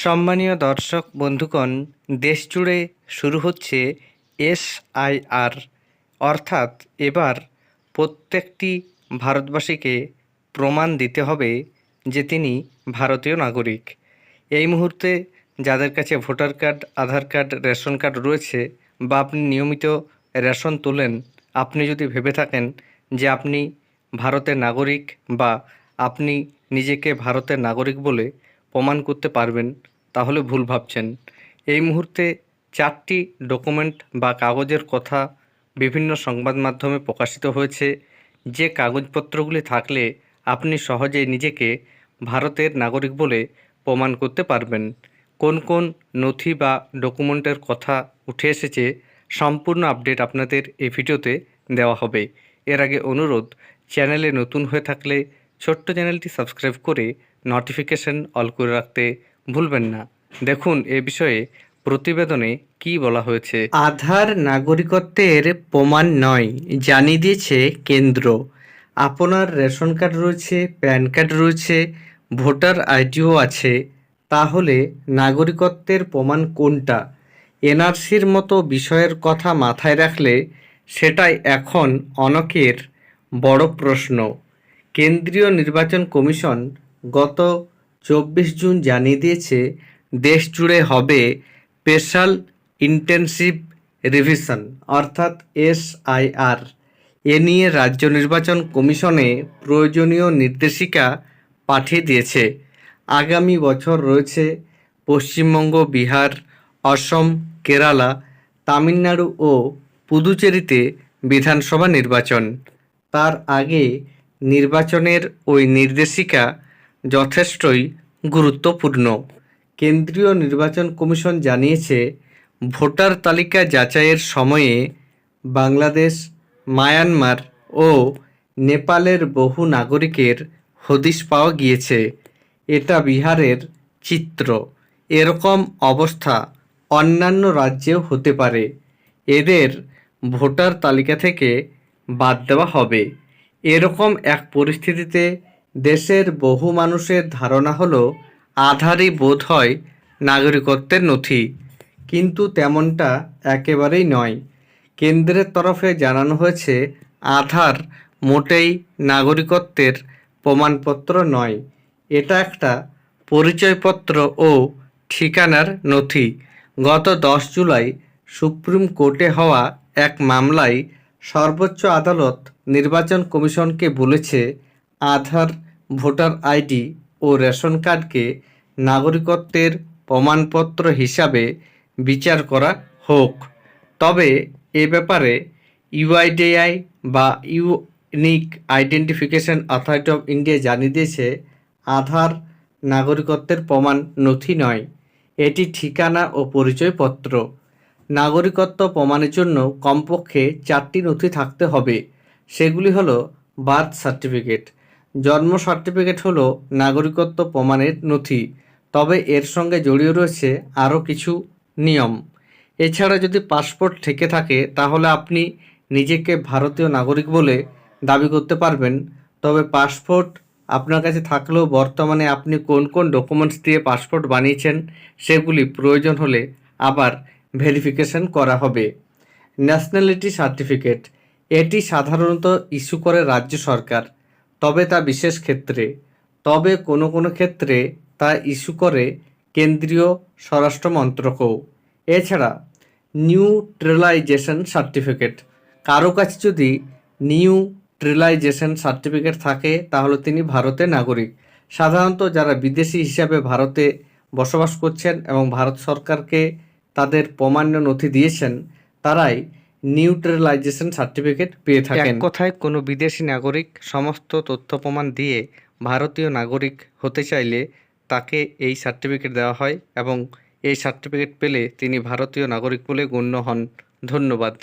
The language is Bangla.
সম্মানীয় দর্শক, বন্ধুগণ দেশ জুড়ে শুরু হচ্ছে এসআইআর অর্থাৎ এবার প্রত্যেকটি ভারতবাসীকে প্রমাণ দিতে হবে যে তিনি ভারতীয় নাগরিক। এই মুহূর্তে যাদের কাছে voter card, Aadhaar card, ration card রয়েছে বা আপনি নিয়মিত রেশন তোলেন, আপনি যদি ভেবে থাকেন যে আপনি ভারতের নাগরিক বা আপনি নিজেকে ভারতের নাগরিক বলে প্রমাণ করতে পারবেন তাহলে ভুল ভাবছেন। এই মুহূর্তে চারটি ডকুমেন্ট বা কাগজের কথা বিভিন্ন সংবাদ মাধ্যমে প্রকাশিত হয়েছে। যে কাগজপত্রগুলি থাকলে আপনি সহজেই নিজেকে ভারতের নাগরিক বলে প্রমাণ করতে পারবেন। কোন কোন নথি বা ডকুমেন্টের কথা উঠে এসেছে সম্পূর্ণ আপডেট আপনাদের এই ভিডিওতে দেওয়া হবে। এর আগে অনুরোধ, চ্যানেলে নতুন হয়ে থাকলে ছোট্ট চ্যানেলটি সাবস্ক্রাইব করে নোটিফিকেশন অল করে রাখতে ভুলবেন না। দেখুন, এ বিষয়ে প্রতিবেদনে কি বলা হয়েছে। আধার নাগরিকত্বের প্রমাণ নয়, জানিয়ে দিয়েছে কেন্দ্র। আপনার রেশন কার্ড রয়েছে, প্যান কার্ড রয়েছে, ভোটার আইডিও আছে। তাহলে নাগরিকত্বের প্রমাণ কোনটা? এনআরসির মতো বিষয়ের কথা মাথায় রাখলে সেটাই এখন অনেকের বড় প্রশ্ন। কেন্দ্রীয় নির্বাচন কমিশন গত চব্বিশ জুন জানিয়ে দিয়েছে, দেশ জুড়ে হবে স্পেশাল ইন্টেনসিভ রিভিশন, অর্থাৎ এসআইআর এ নিয়ে রাজ্য নির্বাচন কমিশনে প্রয়োজনীয় নির্দেশিকা পাঠিয়ে দিয়েছে। আগামী বছর রয়েছে পশ্চিমবঙ্গ, বিহার, অসম, কেরালা, তামিলনাড়ু ও পুদুচেরিতে বিধানসভা নির্বাচন। তার আগে নির্বাচনের ওই নির্দেশিকা যথেষ্টই গুরুত্বপূর্ণ। কেন্দ্রীয় নির্বাচন কমিশন জানিয়েছে, ভোটার তালিকা যাচাইয়ের সময়ে বাংলাদেশ, মায়ানমার ও নেপালের বহু নাগরিকের হদিশ পাওয়া গিয়েছে। এটা বিহারের চিত্র। এরকম অবস্থা অন্যান্য রাজ্যেও হতে পারে। এদের ভোটার তালিকা থেকে বাদ দেওয়া হবে। এরকম এক পরিস্থিতিতে দেশের বহু মানুষের ধারণা হলো, আধারই বোধ হয় নাগরিকত্বের নথি। কিন্তু তেমনটা একেবারেই নয়। কেন্দ্রের তরফে জানানো হয়েছে, আধার মোটেই নাগরিকত্বের প্রমাণপত্র নয়। এটা একটা পরিচয়পত্র ও ঠিকানার নথি। গত দশ জুলাই সুপ্রিম কোর্টে হওয়া এক মামলায় সর্বোচ্চ আদালত নির্বাচন কমিশনকে বলেছে আধার, ভোটার আইডি ও রেশন কার্ডকে নাগরিকত্বের প্রমাণপত্র হিসাবে বিচার করা হোক। তবে এ ব্যাপারে ইউআইডিআই বা Unique Identification Authority of India জানিয়ে দিয়েছে, আধার নাগরিকত্বের প্রমাণ নথি নয়, এটি ঠিকানা ও পরিচয়পত্র। নাগরিকত্ব প্রমাণের জন্য কমপক্ষে চারটি নথি থাকতে হবে, সেগুলি হলো বার্থ সার্টিফিকেট জন্ম সার্টিফিকেট হলো নাগরিকত্ব প্রমাণের নথি। তবে এর সঙ্গে জড়িয়ে রয়েছে আরও কিছু নিয়ম। এছাড়া যদি পাসপোর্ট থেকে থাকে, তাহলে আপনি নিজেকে ভারতীয় নাগরিক বলে দাবি করতে পারবেন। তবে পাসপোর্ট আপনার কাছে থাকলেও বর্তমানে আপনি কোন কোন ডকুমেন্টস দিয়ে পাসপোর্ট বানিয়েছেন, সেগুলি প্রয়োজন হলে আবার ভেরিফিকেশন করা হবে। ন্যাশনালিটি সার্টিফিকেট এটি সাধারণত ইস্যু করে রাজ্য সরকার। তবে তা বিশেষ ক্ষেত্রে। তবে কোনো কোনো ক্ষেত্রে তা ইস্যু করে কেন্দ্রীয় স্বরাষ্ট্র মন্ত্রকও। এছাড়া, নিউট্রালাইজেশন সার্টিফিকেট। কারও কাছে যদি নিউ ট্রিলাইজেশন সার্টিফিকেট থাকে, তাহলে তিনি ভারতের নাগরিক। সাধারণত যারা বিদেশি হিসাবে ভারতে বসবাস করছেন এবং ভারত সরকারকে তাদের প্রমাণ্য নথি দিয়েছেন, তারাই নিউট্রালাইজেশন সার্টিফিকেট পেয়ে থাকেন। কথায় কোনো বিদেশি নাগরিক সমস্ত তথ্য প্রমাণ দিয়ে ভারতীয় নাগরিক হতে চাইলে তাকে এই সার্টিফিকেট দেওয়া হয় এবং এই সার্টিফিকেট পেলে তিনি ভারতীয় নাগরিক বলে গণ্য হন। ধন্যবাদ।